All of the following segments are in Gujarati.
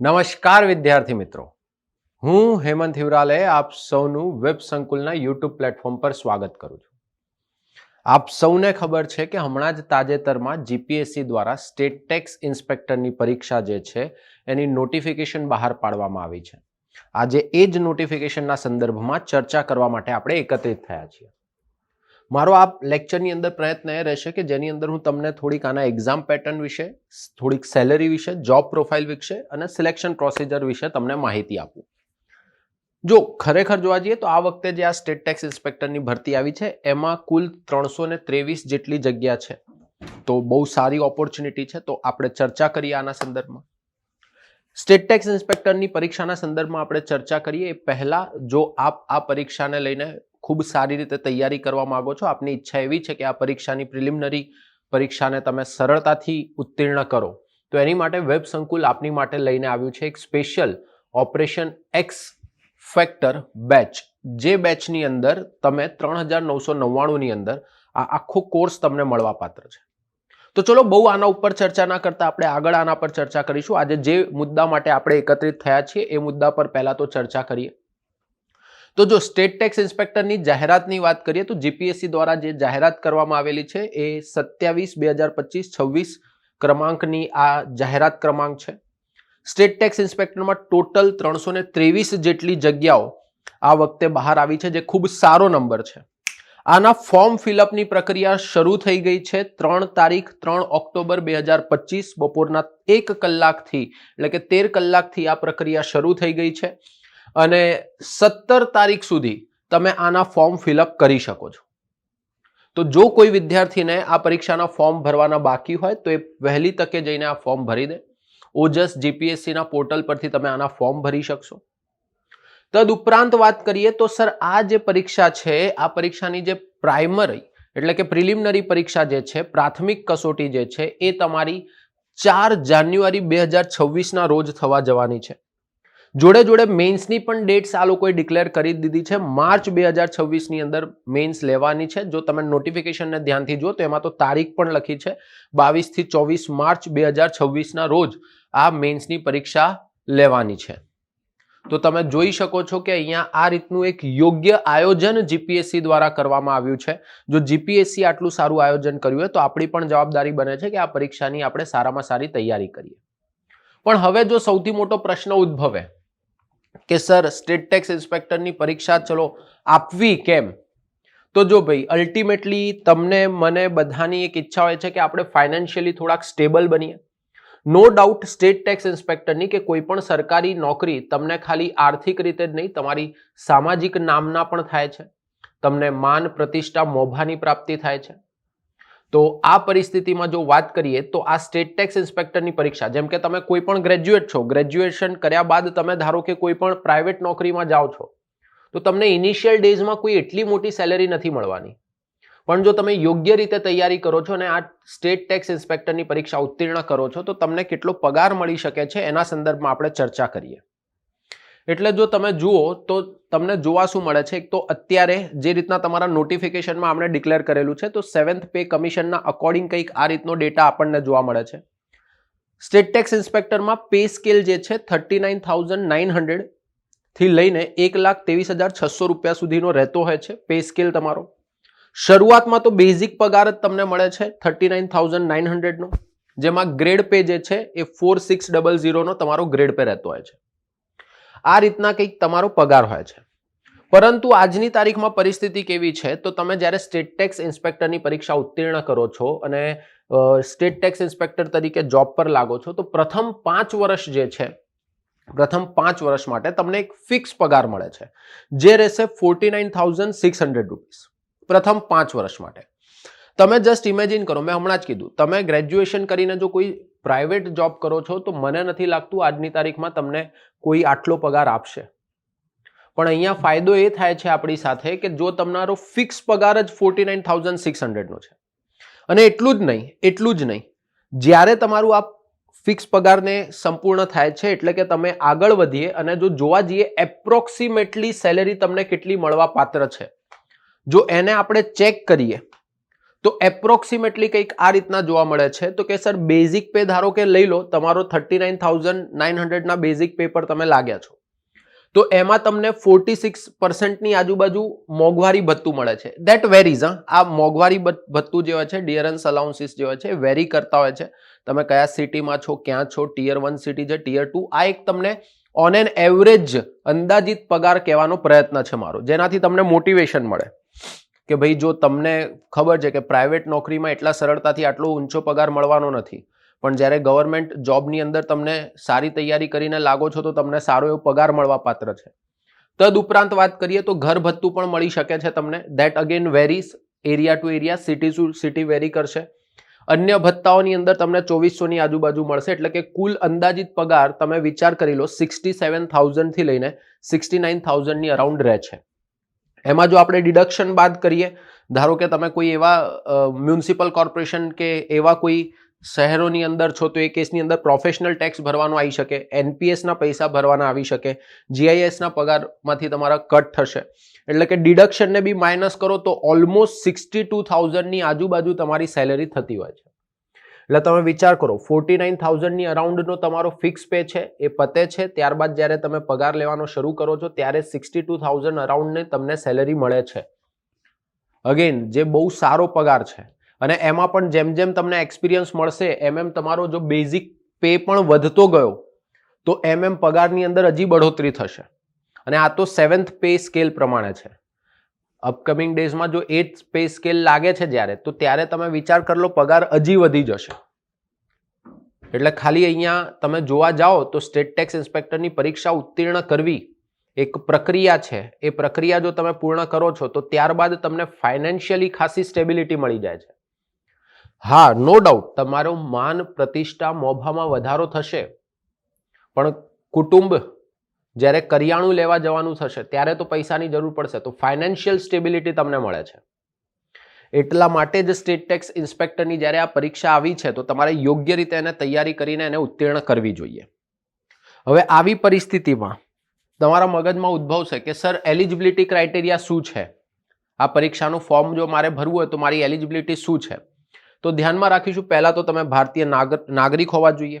નમસ્કાર વિદ્યાર્થી મિત્રો. હું હેમંત હિવરાલે આપ સૌનું વેબ સંકુલના યુટ્યુબ પ્લેટફોર્મ પર સ્વાગત કરું છું. આપ સૌને ખબર છે કે હમણાં જ તાજેતરમાં જીપીએસસી દ્વારા સ્ટેટ ટેક્સ ઇન્સ્પેક્ટરની પરીક્ષા જે છે, એની નોટિફિકેશન બહાર પાડવામાં આવી છે. આજે એ જ નોટિફિકેશનના સંદર્ભમાં ચર્ચા કરવા માટે આપણે એકત્રિત થયા છીએ. મારો આ લેક્ચરની અંદર પ્રયત્ન એ રહેશે કે જેની અંદર હું તમને થોડીક આના એક્ઝામ પેટર્ન વિશે, થોડીક સેલરી વિશે જોબ પ્રોફાઇલ વિશે અને સિલેક્શન પ્રોસિજર વિશે તમને માહિતી આપું. જો ખરેખર જોવા જઈએ તો આ વખતે જે આ સ્ટેટ ટેક્સ ઇન્સ્પેક્ટરની ભરતી આવી છે, એમાં કુલ ત્રણસો ત્રેવીસ જેટલી જગ્યા છે. તો બહુ સારી ઓપોર્ચ્યુનિટી છે, તો આપણે ચર્ચા કરીએ આના સંદર્ભમાં. સ્ટેટ ટેક્સ ઇન્સ્પેક્ટરની પરીક્ષાના સંદર્ભમાં આપણે ચર્ચા કરીએ એ પહેલાં જો આપ આ પરીક્ષાને લઈને ખૂબ સારી રીતે તૈયારી કરવા માંગો છો. આપની ઈચ્છા એવી છે કે આ પરીક્ષાની પ્રિલિમિનરી પરીક્ષાને તમે સરળતાથી ઉત્તીર્ણ કરો. તો એની માટે વેબ સંકુલ આપની માટે લઈને આવ્યું છે. એક special operation X factor batch. જે બેચની અંદર તમે ત્રણ હજાર નવસો નવ્વાણુંની અંદર આ આખો કોર્સ તમને મળવા પાત્ર છે. તો ચલો બહુ આના ઉપર ચર્ચા ના કરતા આપણે આગળ આના પર ચર્ચા કરીશું. આજે જે મુદ્દા માટે આપણે એકત્રિત થયા છીએ એ મુદ્દા પર પહેલાં તો ચર્ચા કરીએ. તો જો સ્ટેટ ટેક્સ ઇન્સ્પેક્ટરની જાહેરાતની વાત કરીએ, તો જીપીએસસી દ્વારા જે જાહેરાત કરવામાં આવેલી છે, એ સત્યાવીસ બે હજાર પચીસ છવ્વીસ ક્રમાંકની આ જાહેરાત ક્રમાંક છે. સ્ટેટ ટેક્સ ઇન્સ્પેક્ટરમાં ટોટલ ત્રણસો ને ત્રેવીસ જેટલી જગ્યાઓ આ વખતે બહાર આવી છે, જે ખૂબ સારો નંબર છે. આના ફોર્મ ફિલઅપની પ્રક્રિયા શરૂ થઈ ગઈ છે, ત્રણ તારીખ, ત્રણ ઓક્ટોબર બે હજાર પચીસ બપોરના એક કલાકથી, એટલે કે તેર કલાકથી આ પ્રક્રિયા શરૂ થઈ ગઈ છે. અને સત્તર તારીખ સુધી તમે આના ફોર્મ ફિલઅપ કરી શકો છો. તો જો કોઈ વિદ્યાર્થીને આ પરીક્ષાના ફોર્મ ભરવાના બાકી હોય, તો એ વહેલી તકે જઈને આ ફોર્મ ભરી દે. ઓજસ જીપીએસસીના પોર્ટલ પરથી તમે આના ફોર્મ ભરી શકશો. તદ ઉપરાંત વાત કરીએ તો સર, આ જે પરીક્ષા છે, આ પરીક્ષાની જે પ્રાઇમરી એટલે કે પ્રિલિમિનરી પરીક્ષા જે છે, પ્રાથમિક કસોટી જે છે, એ તમારી ચાર જાન્યુઆરી બે હજાર છવ્વીસના રોજ થવા જવાની છે. જોડે જોડે મેન્સની પણ ડેટ્સ આ લોકોએ ડિક્લેર કરી દીધી છે. માર્ચ બે હજાર છવ્વીસની અંદર મેન્સ લેવાની છે. જો તમે નોટિફિકેશનને ધ્યાનથી જો તો એમાં તો તારીખ પણ લખી છે. બાવીસથી ચોવીસ માર્ચ બે હજાર છવ્વીસના રોજ આ મેન્સની પરીક્ષા લેવાની છે. તો તમે જોઈ શકો છો કે અહીંયા આ રીતનું એક યોગ્ય આયોજન જીપીએસસી દ્વારા કરવામાં આવ્યું છે. જો જીપીએસસી આટલું સારું આયોજન કર્યું હોય તો આપણી પણ જવાબદારી બને છે કે આ પરીક્ષાની આપણે સારામાં સારી તૈયારી કરીએ. પણ હવે જો સૌથી મોટો પ્રશ્ન ઉદ્ભવે કે સર, સ્ટેટ ટેક્સ ઇન્સ્પેક્ટરની પરીક્ષા ચલો આપવી કેમ? તો જો ભાઈ અલ્ટિમેટલી તમને, મને બધાની એક ઈચ્છા હોય છે કે આપણે ફાઇનાન્શિયલી થોડાક સ્ટેબલ બનીએ. નો ડાઉટ સ્ટેટ ટેક્સ ઇન્સ્પેક્ટરની કે કોઈ પણ સરકારી નોકરી તમને ખાલી આર્થિક રીતે જ નહીં, તમારી સામાજિક નામના પણ થાય છે. તમને માન, પ્રતિષ્ઠા, મોભાની પ્રાપ્તિ થાય છે. તો આ પરિસ્થિતિમાં જો વાત કરીએ, તો આ સ્ટેટ ટેક્સ ઇન્સ્પેક્ટરની પરીક્ષા, જેમ કે તમે કોઈ પણ ગ્રેજ્યુએટ છો, ગ્રેજ્યુએશન કર્યા બાદ તમે ધારો કે કોઈ પણ પ્રાઇવેટ નોકરીમાં જાઓ છો, તો તમને ઇનિશિયલ ડેઝમાં કોઈ એટલી મોટી સેલેરી નથી મળવાની. પણ જો તમે યોગ્ય રીતે તૈયારી કરો છો અને આ સ્ટેટ ટેક્સ ઇન્સ્પેક્ટરની પરીક્ષા ઉત્તીર્ણ કરો છો, તો તમને કેટલો પગાર મળી શકે છે, એના સંદર્ભમાં આપણે ચર્ચા કરીએ. એટલે જો તમે જુઓ, તો તમને જોવા શું મળે છે? એક તો અત્યારે જે રીતના તમારા નોટિફિકેશનમાં આપણે ડિક્લેર કરેલું છે, તો સેવન્થ પે કમિશનના અકોર્ડિંગ કંઈક આ રીતનો ડેટા આપણને જોવા મળે છે. સ્ટેટ ટેક્સ ઇન્સ્પેક્ટરમાં પે સ્કેલ જે છે થર્ટી નાઇન થાઉઝન્ડ નાઇન હંડ્રેડથી લઈને એક લાખ ત્રેવીસ હજાર છસો રૂપિયા સુધીનો રહેતો હોય છે પે સ્કેલ તમારો. શરૂઆતમાં તો બેઝિક પગાર જ તમને મળે છે થર્ટી નાઇન થાઉઝન્ડ નાઇન હંડ્રેડનો જેમાં ગ્રેડ પે જે છે, એ ફોર સિક્સ ડબલ ઝીરોનો તમારો ગ્રેડ પે રહેતો હોય છે. આ રીતના કંઈક તમારો પગાર હોય છે. પરંતુ આજની તારીખમાં પરિસ્થિતિ કેવી છે? તો તમે જ્યારે સ્ટેટ ટેક્સ ઇન્સ્પેક્ટરની પરીક્ષા ઉત્તીર્ણ કરો છો અને સ્ટેટ ટેક્સ ઇન્સ્પેક્ટર તરીકે જોબ પર લાગો છો, તો પ્રથમ પાંચ વર્ષ જે છે, પ્રથમ પાંચ વર્ષ માટે તમને એક ફિક્સ પગાર મળે છે, જે રહેશે forty nine thousand six hundred rupees. પ્રથમ પાંચ વર્ષ માટે. તમે જસ્ટ ઇમેજિન કરો, મેં હમણાં જ કીધું, તમે ગ્રેજ્યુએશન કરીને જો કોઈ પ્રાઇવેટ જોબ કરો છો તો મને નથી લાગતું આજની તારીખમાં તમને કોઈ આટલો પગાર આપશે. પણ અહીંયા ફાયદો એ થાય છે આપણી સાથે કે જો તમારો ફિક્સ પગાર જ ફોર્ટી નાઇન થાઉઝન્ડ સિક્સ હંડ્રેડનો છે. અને એટલું જ નહીં, એટલું જ નહીં. જ્યારે તમારું આ ફિક્સ પગારને સંપૂર્ણ થાય છે એટલે કે તમે આગળ વધીએ અને જો જોવા જઈએ એપ્રોક્સિમેટલી સેલેરી તમને કેટલી મળવા પાત્ર છે. જો એને આપણે ચેક કરીએ તો એપ્રોક્સિમેટલી કંઈક આ રીતના જોવા મળે છે. તો કે સર બેઝિક પે ધારો કે લઈ લો, તમારો થર્ટી નાઇન થાઉઝન્ડ નાઇન હંડ્રેડના બેઝિક પે પર તમે લાગ્યા છો. તો એમાં તમને ફોર્ટી સિક્સ પર્સન્ટની આજુબાજુ મોંઘવારી ભથ્થું મળે છે. દેટ વેરીઝ હા. આ મોંઘવારી ભથ્થું હોય છે ડિયરન્સ અલાઉન્સીસ હોય છે વેરી કરતા હોય છે. તમે કયા સિટીમાં છો, ક્યાં છો ટીયર વન સિટી છે ટીયર ટુ આ એક તમને ઓન એન એવરેજ અંદાજિત પગાર કહેવાનો પ્રયત્ન છે મારો. જેનાથી તમને મોટિવેશન મળે. કે ભાઈ જો તમને ખબર છે કે પ્રાઇવેટ નોકરીમાં એટલા સરળતાથી આટલો ઊંચો પગાર મળવાનો નથી, પણ જ્યારે ગવર્મેન્ટ જોબની અંદર તમને સારી તૈયારી કરીને લાગો છો તો તમને સારો એવો પગાર મળવા પાત્ર છે. તદ ઉપરાંત વાત કરીએ તો ઘર ભથ્થું પણ મળી શકે છે તમને. That again varies area to area city to city vary કરશે. અન્ય ભત્તાઓની અંદર તમને ચોવીસોની આજુબાજુ મળશે, એટલે કે કુલ અંદાજિત પગાર તમે વિચાર કરી લો સિક્સટી સેવન થાઉઝન્ડથી લઈને સિક્સટી નાઇન થાઉઝન્ડની અરાઉન્ડ રહે છે. એમાં જો આપણે ડિડક્શન બાદ કરીએ, ધારો કે તમે કોઈ એવા મ્યુનિસિપલ કોર્પોરેશન કે એવા કોઈ શહેરોની અંદર છો, તો એ કેસની અંદર પ્રોફેશનલ ટેક્સ ભરવાનો આવી શકે એનપીએસના પૈસા ભરવાના આવી શકે જીઆઈએસના પગારમાંથી તમારા કટ થશે. એટલે કે ડિડક્શનને બી માઇનસ કરો તો ઓલમોસ્ટ સિક્સટી ટુ થાઉઝન્ડની આજુબાજુ તમારી સેલેરી થતી હોય છે. એટલે તમે વિચાર કરો ફોર્ટી નાઇન થાઉઝન્ડની અરાઉન્ડનો તમારો ફિક્સ પે છે, એ પતે છે, ત્યારબાદ જ્યારે તમે પગાર લેવાનો શરૂ કરો છો, ત્યારે સિક્સટી ટુ થાઉઝન્ડ અરાઉન્ડને તમને સેલેરી મળે છે. અગેન જે બહુ સારો પગાર છે. અને એમાં પણ જેમ જેમ તમને એક્સપિરિયન્સ મળશે, એમ એમ તમારો જો બેઝિક પે પણ વધતો ગયો, તો એમ એમ પગારની અંદર હજી બઢોતરી થશે. અને આ તો સેવન્થ પે સ્કેલ પ્રમાણે છે. અપકમિંગ ડેઝમાં જો એ જ પે સ્કેલ લાગે છે જ્યારે, તો ત્યારે તમે વિચાર કરી લો પગાર હજી વધી જશે. એટલે ખાલી અહીંયા તમે જોવા જાઓ તો સ્ટેટ ટેક્સ ઇન્સ્પેક્ટરની પરીક્ષા ઉત્તીર્ણ કરવી એક પ્રક્રિયા છે. એ પ્રક્રિયા જો તમે પૂર્ણ કરો છો, તો ત્યારબાદ તમને ફાઇનાન્શિયલી ખાસી સ્ટેબિલિટી મળી જાય છે. હા નો ડાઉટ તમારું માન પ્રતિષ્ઠા મોભામાં વધારો થશે. પણ કુટુંબ જ્યારે કરિયાણું લેવા જવાનું થશે, ત્યારે તો પૈસાની જરૂર પડશે. તો ફાઇનાન્શિયલ સ્ટેબિલિટી તમને મળે છે. એટલા માટે જ સ્ટેટ ટેક્સ ઇન્સ્પેક્ટરની જ્યારે આ પરીક્ષા આવી છે, તો તમારે યોગ્ય રીતે એને તૈયારી કરીને એને ઉત્તીર્ણ કરવી જોઈએ. હવે આવી પરિસ્થિતિમાં તમારા મગજમાં ઉદ્ભવશે કે, સર એલિજિબિલિટી ક્રાઇટેરિયા શું છે? આ પરીક્ષાનું ફોર્મ જો મારે ભરવું હોય, તો મારી એલિજિબિલિટી શું છે? તો ધ્યાનમાં રાખીશું, પહેલાં તો તમે ભારતીય નાગર, નાગરિક હોવા જોઈએ.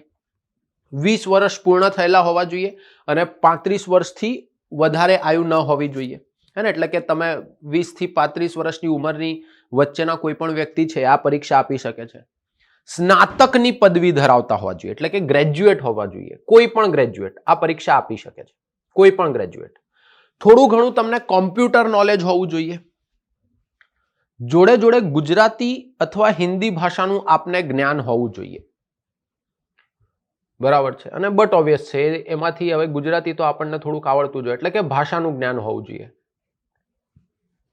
વીસ વર્ષ પૂર્ણ થયેલા હોવા જોઈએ અને પાંત્રીસ વર્ષથી વધારે આયુ ન હોવી જોઈએ. હે ને? એટલે કે તમે વીસથી પાંત્રીસ વર્ષની ઉંમરની વચ્ચેના કોઈ પણ વ્યક્તિ છે, આ પરીક્ષા આપી શકે છે. સ્નાતકની પદવી ધરાવતા હોવા જોઈએ, એટલે કે ગ્રેજ્યુએટ હોવા જોઈએ. કોઈ પણ ગ્રેજ્યુએટ આ પરીક્ષા આપી શકે છે. કોઈ પણ ગ્રેજ્યુએટ થોડું ઘણું તમને કોમ્પ્યુટર નોલેજ હોવું જોઈએ. જોડે જોડે ગુજરાતી અથવા હિન્દી ભાષાનું આપને જ્ઞાન હોવું જોઈએ. બરાબર છે. અને બટ ઓબ્વિયસ છે, એમાંથી હવે ગુજરાતી તો આપણને થોડુંક આવડતું જોઈએ. એટલે કે ભાષાનું જ્ઞાન હોવું જોઈએ.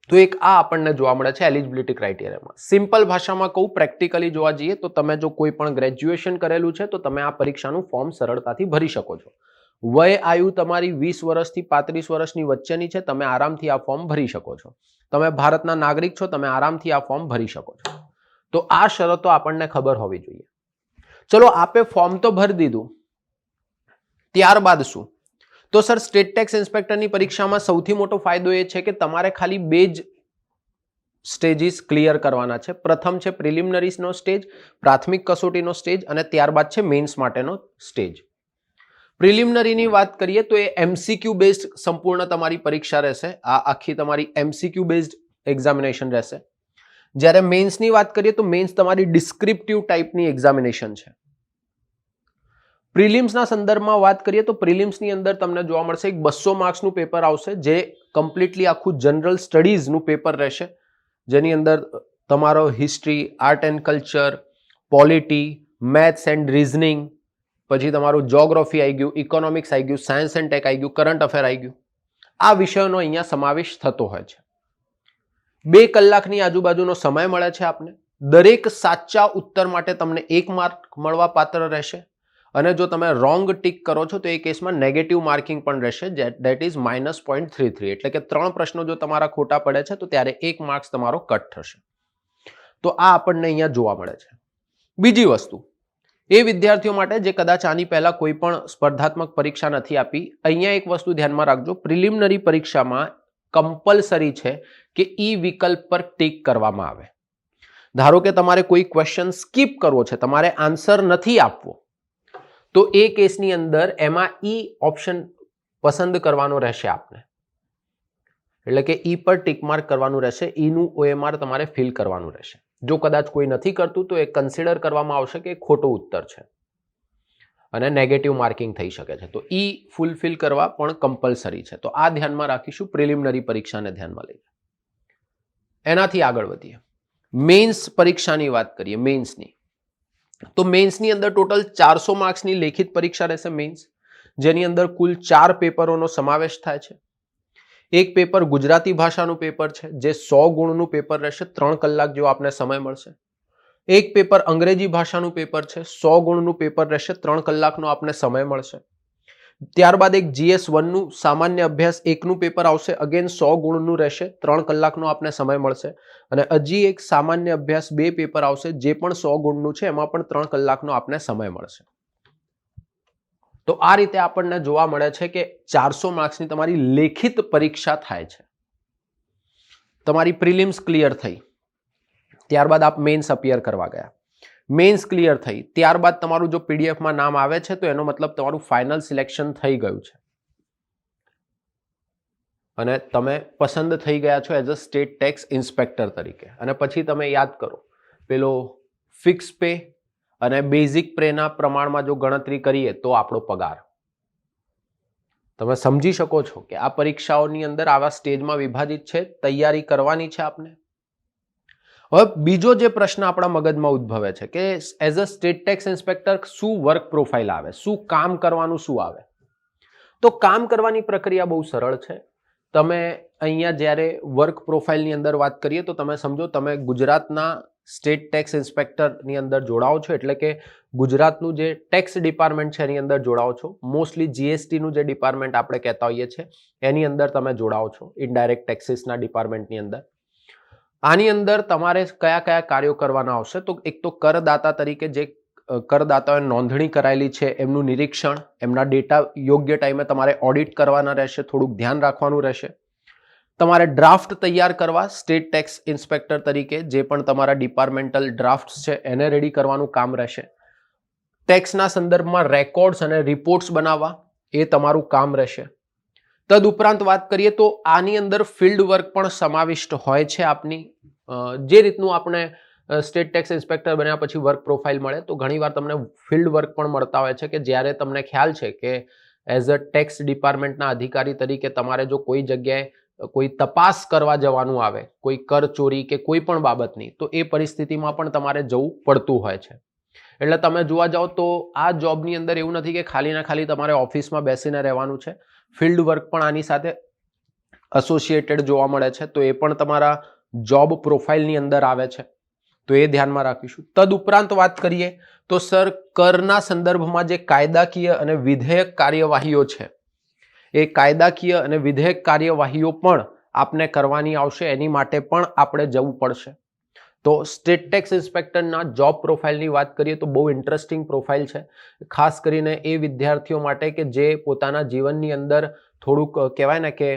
તો એક આ આપણને જોવા મળે છે એલિજિબિલિટી ક્રાઇટેરિયામાં સિમ્પલ ભાષામાં કહું પ્રેક્ટિકલી જોવા જઈએ, તો તમે જો કોઈ પણ ગ્રેજ્યુએશન કરેલું છે, તો તમે આ પરીક્ષાનું ફોર્મ સરળતાથી ભરી શકો છો. વય, આયુ તમારી વીસ વર્ષથી પાંત્રીસ વર્ષની વચ્ચેની છે, તમે આરામથી આ ફોર્મ ભરી શકો છો. તમે ભારતના નાગરિક છો, તમે આરામથી આ ફોર્મ ભરી શકો છો. તો આ શરતો આપણને ખબર હોવી જોઈએ. ચલો આપે ફોર્મ તો ભરી દીધું. ત્યારબાદ શું? તો સર સ્ટેટ ટેક્સ ઇન્સ્પેક્ટરની પરીક્ષામાં સૌથી મોટો ફાયદો એ છે કે તમારે ખાલી બે જ સ્ટેજીસ ક્લિયર કરવાના છે. પ્રથમ છે પ્રિલિમિનરીઝનો સ્ટેજ પ્રાથમિક કસોટીનો સ્ટેજ અને ત્યારબાદ છે મેન્સ માટેનો સ્ટેજ પ્રિલિમિનરીની વાત કરીએ તો એ એમસીક્યુ બેઝડ સંપૂર્ણ તમારી પરીક્ષા રહેશે. આ આખી તમારી એમસીક્યુ બેઝડ એક્ઝામિનેશન રહેશે. જ્યારે મેન્સની વાત કરીએ તો મેન્સ તમારી ડિસ્ક્રિપ્ટિવ ટાઈપની એક્ઝામિનેશન છે. પ્રિલિમ્સના સંદર્ભમાં વાત કરીએ તો પ્રિલિમ્સની અંદર તમને જોવા મળશે એક બસો માર્ક્સનું પેપર આવશે જે કમ્પ્લીટલી આખું જનરલ સ્ટડીઝનું પેપર રહેશે. જેની અંદર તમારો history, art and culture, polity, maths and reasoning, પછી તમારું જોગ્રાફી આવી ગયું, ઇકોનોમિક્સ આવી ગયું, સાયન્સ એન્ડ ટેક આવી ગયું, કરંટ અફેર આવી ગયું. આ વિષયોનો અહીંયા સમાવેશ થતો હોય છે. બે કલાકની આજુબાજુનો સમય મળે છે આપને. દરેક સાચા ઉત્તર માટે તમને એક માર્ક મળવા પાત્ર રહેશે. અને જો તમે રોંગ ટીક કરો છો, તો એ કેસમાં નેગેટિવ માર્કિંગ પણ રહેશે. That is minus point three three એટલે કે ત્રણ પ્રશ્નો જો તમારા ખોટા પડે છે, તો ત્યારે એક માર્ક્સ તમારો કટ થશે. તો આ આપણને અહીંયા જોવા મળે છે. બીજી વસ્તુ, એ વિદ્યાર્થીઓ માટે જે કદાચ આની પહેલાં કોઈ પણ સ્પર્ધાત્મક પરીક્ષા નથી આપી, અહીંયા એક વસ્તુ ધ્યાનમાં રાખજો. પ્રિલિમિનરી પરીક્ષામાં કમ્પલસરી છે કે ઈ વિકલ્પ પર ટીક કરવામાં આવે. ધારો કે તમારે કોઈ ક્વેશ્ચન સ્કીપ કરવો છે, તમારે આન્સર નથી આપવો, તો એ કેસની અંદર એમાં ઈ ઓપ્શન પસંદ કરવાનો રહેશે આપને. એટલે કે ઈ પર ટીક માર્ક કરવાનું રહેશે, ઈનું ઓએમઆર તમારે ફિલ કરવાનું રહેશે. જો કદાચ કોઈ નથી કરતું, તો એ કન્સિડર કરવામાં આવશે કે ખોટો ઉત્તર છે. અને નેગેટિવ માર્કિંગ થઈ શકે છે. તો એ ફૂલફિલ કરવા પણ કમ્પલસરી છે. તો આ ધ્યાનમાં રાખીશું પ્રિલિમિનરી પરીક્ષાને ધ્યાનમાં લઈને એનાથી આગળ વધીએ. મેઇન્સ પરીક્ષાની વાત કરીએ મેઇન્સની તો મેન્સની અંદર ટોટલ ચારસો માર્ક્સની લેખિત પરીક્ષા રહેશે મેન્સ જેની અંદર કુલ ચાર પેપરોનો સમાવેશ થાય છે. એક પેપર ગુજરાતી ભાષાનું પેપર છે, જે સો ગુણનું પેપર રહેશે, ત્રણ કલાક જેવો આપને સમય મળશે. એક પેપર અંગ્રેજી ભાષાનું પેપર છે, સો ગુણનું પેપર રહેશે, ત્રણ કલાકનો આપને સમય મળશે. ત્યારબાદ એક જીએસ વનનું સામાન્ય અભ્યાસ એકનું પેપર આવશે, અગેન સો ગુણનું રહેશે, ત્રણ કલાકનો આપને સમય મળશે. અને હજી એક સામાન્ય અભ્યાસ બે પેપર આવશે, જે પણ સો ગુણનું છે, એમાં પણ ત્રણ કલાકનો આપને સમય મળશે. તો આ રીતે આપણને જોવા મળે છે કે ચારસો માર્ક્સની તમારી લેખિત પરીક્ષા થાય છે. તમારી પ્રિલિમ્સ ક્લિયર થઈ. ત્યારબાદ આપ મેન્સ અપિયર કરવા ગયા. મેન્સ ક્લિયર થઈ. ત્યારબાદ તમારું જો પીડીએફમાં નામ આવે છે, તો એનો મતલબ તમારું ફાઇનલ સિલેક્શન થઈ ગયું છે. અને તમે પસંદ થઈ ગયા છો as a state tax inspector તરીકે. અને પછી તમે યાદ કરો, પેલો ફિક્સ પે અને બેઝિક પ્રેના પ્રમાણમાં જો ગણતરી કરીએ, તો આપણો પગાર. તમે સમજી શકો છો કે આ પરીક્ષાઓની અંદર આવા સ્ટેજમાં વિભાજિત છે, તૈયારી કરવાની છે આપને? હવે બીજો જે પ્રશ્ન આપણા મગજમાં ઉદ્ભવે છે કે as a state tax inspector શું વર્ક પ્રોફાઇલ આવે? શું કામ કરવાનું શું આવે? તો કામ કરવાની પ્રક્રિયા બહુ સરળ છે. તમે અહીંયા જ્યારે વર્ક પ્રોફાઇલની અંદર વાત કરીએ તો તમે સમજો તમે ગુજરાતના સ્ટેટ ટેક્સ ઇન્સ્પેક્ટરની અંદર જોડાઓ છો એટલે કે ગુજરાતનું જે ટેક્સ ડિપાર્ટમેન્ટ છે એની અંદર જોડાઓ છો. મોસ્ટલી જીએસટીનું જે ડિપાર્ટમેન્ટ આપણે કહેતા હોઈએ છીએ, એની અંદર તમે જોડાઓ છો ઇનડાયરેક્ટ ટેક્સીસના ડિપાર્ટમેન્ટની અંદર. આની અંદર તમારે કયા કયા કાર્યો કરવાના આવશે? તો એક તો કરદાતા તરીકે જે કરદાતાઓએ નોંધણી કરાયેલી છે, એમનું નિરીક્ષણ, એમના ડેટા યોગ્ય ટાઈમે તમારે ઓડિટ કરવાના રહેશે, થોડુંક ધ્યાન રાખવાનું રહેશે. તમારે ડ્રાફ્ટ તૈયાર કરવા, સ્ટેટ ટેક્સ ઇન્સ્પેક્ટર તરીકે જે પણ તમારા ડિપાર્ટમેન્ટલ ડ્રાફ્ટ છે, એને રેડી કરવાનું કામ રહેશે. ટેક્સના સંદર્ભમાં રેકોર્ડ્સ અને રિપોર્ટ્સ બનાવવા, એ તમારું કામ રહેશે. તદુપરાંત વાત કરીએ તો આની અંદર ફિલ્ડ વર્ક પણ સમાવિષ્ટ હોય છે આપની. જે રીતનું આપણે સ્ટેટ ટેક્સ ઇન્સ્પેક્ટર બન્યા પછી વર્ક પ્રોફાઇલ મળે, તો ઘણીવાર તમને ફિલ્ડ વર્ક પણ મળતા હોય છે કે જ્યારે તમને ખ્યાલ છે કે એઝ અ ટેક્સ ડિપાર્ટમેન્ટના અધિકારી તરીકે તમારે જો કોઈ જગ્યાએ કોઈ તપાસ કરવા જવાનું આવે, કોઈ કર ચોરી કે કોઈ પણ બાબતની, તો એ પરિસ્થિતિમાં પણ તમારે જવું પડતું હોય છે. એટલે તમે જોવા જાઓ તો આ જોબની અંદર એવું નથી કે ખાલી ના ખાલી તમારે ઓફિસમાં બેસીને રહેવાનું છે. ફિલ્ડ વર્ક પણ આની સાથે એસોસિએટેડ જોવા મળે છે. તો એ પણ તમારા જોબ પ્રોફાઇલની અંદર આવે છે. તો એ ધ્યાનમાં રાખીશું. તદુપરાંત વાત કરીએ તો સર, કરના સંદર્ભમાં જે કાયદાકીય અને વિધેયક કાર્યવાહીઓ છે, એ કાયદાકીય અને વિધેયક કાર્યવાહીઓ પણ આપને કરવાની આવશે. એની માટે પણ આપણે જવું પડશે. તો સ્ટેટ ટેક્સ ઇન્સ્પેક્ટરના જોબ પ્રોફાઇલની વાત કરીએ તો બહુ ઇન્ટરેસ્ટિંગ પ્રોફાઇલ છે. ખાસ કરીને એ વિદ્યાર્થીઓ માટે કે જે પોતાના જીવનની અંદર થોડુંક કહેવાય ને કે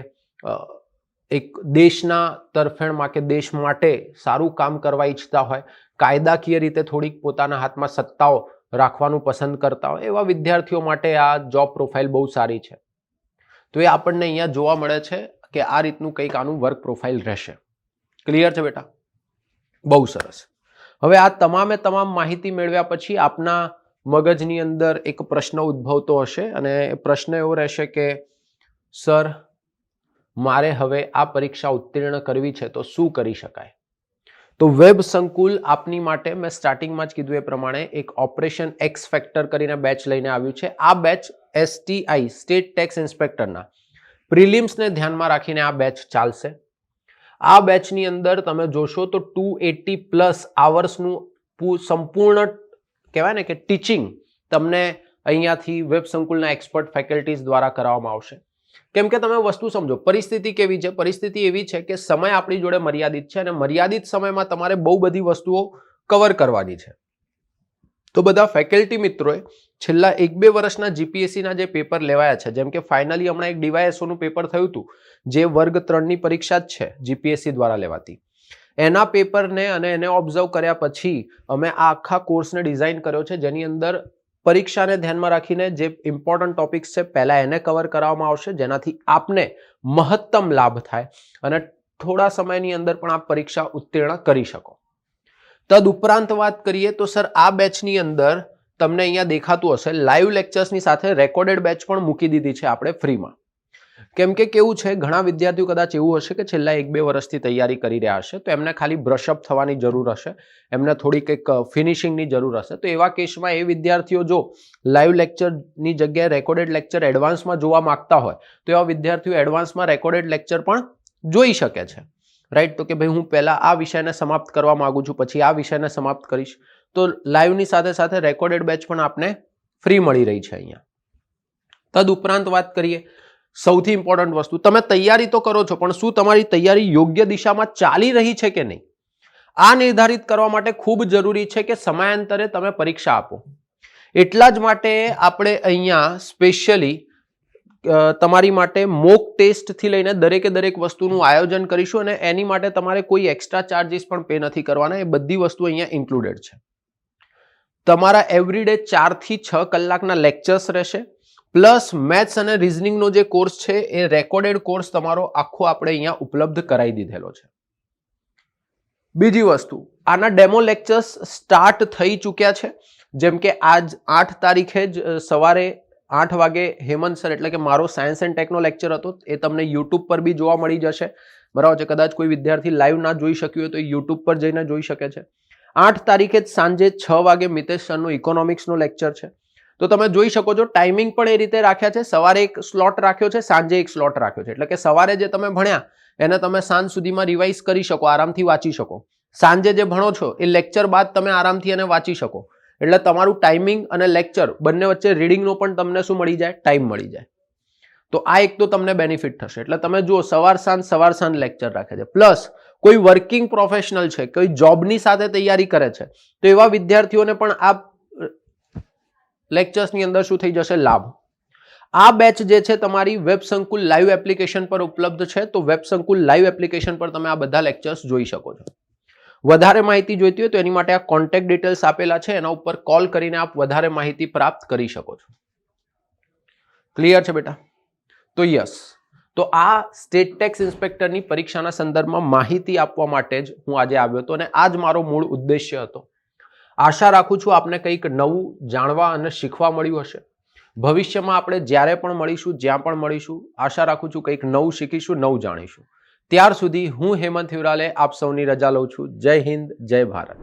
એક દેશના તરફેણમાં કે દેશ માટે સારું કામ કરવા ઈચ્છતા હોય, કાયદાકીય રીતે થોડીક પોતાના હાથમાં સત્તાઓ રાખવાનું પસંદ કરતા હોય, એવા વિદ્યાર્થીઓ માટે આ જોબ પ્રોફાઇલ બહુ સારી છે. તો એ આપણને અહીંયા જોવા મળે છે કે આ રીતનું કંઈક આનું વર્ક પ્રોફાઇલ રહેશે. ક્લિયર છે બેટા? બહુ સરસ. હવે આ તમામે તમામ માહિતી મેળવ્યા પછી આપના મગજની અંદર એક પ્રશ્ન ઉદ્ભવતો હશે અને પ્રશ્ન એવો રહેશે કે, સર, મારે હવે આ પરીક્ષા ઉત્તીર્ણ કરવી છે તો શું કરી શકાય? તો વેબ સંકુલ આપની માટે મેં સ્ટાર્ટિંગમાં જ કીધું એ પ્રમાણે એક ઓપરેશન એક્સ ફેક્ટર કરીને બેચ લઈને આવ્યું છે. આ બેચ એસટીઆઈ સ્ટેટ ટેક્સ ઇન્સ્પેક્ટરના પ્રિલિમ્સને ધ્યાનમાં રાખીને આ બેચ ચાલશે. આ બેચની અંદર તમે જોશો તો ટુ એટી પ્લસ આવર્સનું સંપૂર્ણ કહેવાય ને કે ટીચિંગ તમને અહીંયાથી વેબ સંકુલના એક્સપર્ટ ફેકલ્ટીઝ દ્વારા કરાવવામાં આવશે. કેમ કે તમે વસ્તુ સમજો, પરિસ્થિતિ કેવી છે? પરિસ્થિતિ એવી છે કે સમય આપણી જોડે મર્યાદિત છે અને મર્યાદિત સમયમાં તમારે બહુ બધી વસ્તુઓ કવર કરવાની છે. તો બધા ફેકલ્ટી મિત્રોએ છેલ્લા એક બે વર્ષના જીપીએસસીના જે પેપર લેવાયા છે, જેમ કે ફાઇનલી હમણાં એક ડીવાયએસઓનું પેપર થયું હતું, જે વર્ગ ત્રણની પરીક્ષા જ છે જીપીએસસી દ્વારા લેવાતી. એના પેપરને અને એને ઓબ્ઝર્વ કર્યા પછી અમે આ આખા કોર્સને ડિઝાઇન કર્યો છે, જેની અંદર પરીક્ષાને ધ્યાનમાં રાખીને જે ઇમ્પોર્ટન્ટ ટોપિક્સ છે, પહેલાં એને કવર કરવામાં આવશે, જેનાથી આપને મહત્તમ લાભ થાય અને થોડા સમયની અંદર પણ આપ પરીક્ષા ઉત્તીર્ણ કરી શકો. તદ ઉપરાંત વાત કરીએ તો સર, આ બેચની અંદર તમને અહીંયા દેખાતું હશે લાઈવ લેક્ચર્સની સાથે રેકોર્ડેડ બેચ પણ મૂકી દીધી છે આપણે ફ્રીમાં કેમ કે કેવું છે, ઘણા વિદ્યાર્થીઓ કદાચ એવું હશે કે છેલ્લા એક બે વર્ષથી તૈયારી કરી રહ્યા હશે, તો એમને ખાલી બ્રશઅપ થવાની જરૂર હશે, એમને થોડી કંઈક ફિનિશિંગની જરૂર હશે. તો એવા કેસમાં એ વિદ્યાર્થીઓ જો લાઈવ લેક્ચરની જગ્યાએ રેકોર્ડેડ લેક્ચર એડવાન્સમાં જોવા માંગતા હોય, તો એવા વિદ્યાર્થીઓ એડવાન્સમાં રેકોર્ડેડ લેક્ચર પણ જોઈ શકે છે. રાઈટ તો કે ભાઈ હું પહેલાં આ વિષયને સમાપ્ત કરવા માગું છું, પછી આ વિષયને સમાપ્ત કરીશ. તો લાઈવની સાથે સાથે રેકોર્ડેડ બેચ પણ આપને ફ્રી મળી રહી છે અહીંયા. તદ ઉપરાંત વાત કરીએ, સૌથી ઇમ્પોર્ટન્ટ વસ્તુ, તમે તૈયારી તો કરો છો, પણ શું તમારી તૈયારી યોગ્ય દિશામાં ચાલી રહી છે કે નહીં? આ નિર્ધારિત કરવા માટે ખૂબ જરૂરી છે કે સમયાંતરે તમે પરીક્ષા આપો. એટલા જ માટે આપણે અહીંયા સ્પેશિયલી તમારી માટે મોક ટેસ્ટથી લઈને દરેકે દરેક વસ્તુનું આયોજન કરીશું અને એની માટે તમારે કોઈ એક્સ્ટ્રા ચાર્જિસ પણ પે નથી કરવાના, એ બધી વસ્તુ અહીંયા ઇન્ક્લુડેડ છે. તમારા એવરીડે ચારથી છ કલાકના લેક્ચર્સ રહેશે. પ્લસ મેથ્સ અને રિઝનિંગનો જે કોર્સ છે, એ રેકોર્ડેડ કોર્સ તમારો આખો આપણે અહીંયા ઉપલબ્ધ કરાવી દીધેલો છે. બીજી વસ્તુ, આના ડેમો લેક્ચર્સ સ્ટાર્ટ થઈ ચૂક્યા છે. જેમ કે આજ આઠ તારીખે જ સવારે આઠ વાગે હેમંત સર એટલે કે મારો સાયન્સ એન્ડ ટેકનો લેક્ચર હતો, એ તમને યુટ્યુબ પર બી જોવા મળી જશે. બરાબર છે? કદાચ કોઈ વિદ્યાર્થી લાઈવ ના જોઈ શક્યું હોય તો યુટ્યુબ પર જઈને જોઈ શકે છે. આઠ તારીખે જ સાંજે છ વાગે મિતેશ સરનું ઇકોનોમિક્સનો લેક્ચર છે. તો તમે જોઈ શકો છો ટાઈમિંગ પણ એ રીતે રાખ્યા છે. સવારે એક સ્લોટ રાખ્યો છે, સાંજે એક સ્લોટ રાખ્યો છે. એટલે કે સવારે જે તમે ભણ્યા, એને તમે સાંજ સુધીમાં રિવાઇઝ કરી શકો, આરામથી વાંચી શકો. સાંજે જે ભણો છો, એ લેક્ચર બાદ તમે આરામથી એને વાંચી શકો. એટલે તમારું ટાઈમિંગ અને લેક્ચર બંને વચ્ચે રીડિંગનો પણ તમને શું મળી જાય? ટાઈમ મળી જાય. તો આ એક તો તમને બેનિફિટ થશે. એટલે તમે જુઓ, સવાર સાંજ સવાર સાંજ લેક્ચર રાખે છે. પ્લસ કોઈ વર્કિંગ પ્રોફેશનલ છે, કોઈ જોબની સાથે તૈયારી કરે છે, તો એવા વિદ્યાર્થીઓને પણ આ લેક્ચર્સની અંદર શું થઈ જશે? લાભ. આ બેચ જે છે તમારી વેબ સંકુલ લાઈવ એપ્લિકેશન પર ઉપલબ્ધ છે, તો વેબ સંકુલ લાઈવ એપ્લિકેશન પર તમે આ બધા લેક્ચર્સ જોઈ શકો છો. વધારે માહિતી જોઈતી હોય તો એની માટે આ કોન્ટેક્ટ ડિટેલ્સ આપેલા છે, એના ઉપર કોલ કરીને આપ વધારે માહિતી પ્રાપ્ત કરી શકો છો. ક્લિયર છે બેટા? તો યસ તો આ સ્ટેટ ટેક્સ ઇન્સ્પેક્ટરની પરીક્ષાના સંદર્ભમાં માહિતી આપવા માટે જ હું આજે આવ્યો હતો અને આ જ મારો મૂળ ઉદ્દેશ્ય હતો. આશા રાખું છું આપને કંઈક નવું જાણવા અને શીખવા મળ્યું હશે. ભવિષ્યમાં આપણે જ્યારે પણ મળીશું, જ્યાં પણ મળીશું, આશા રાખું છું કંઈક નવું શીખીશું, નવું જાણીશું. ત્યાર સુધી હું હેમંત હિવરાલે આપ સૌની રજા લઉં છું. જય હિન્દ, જય ભારત.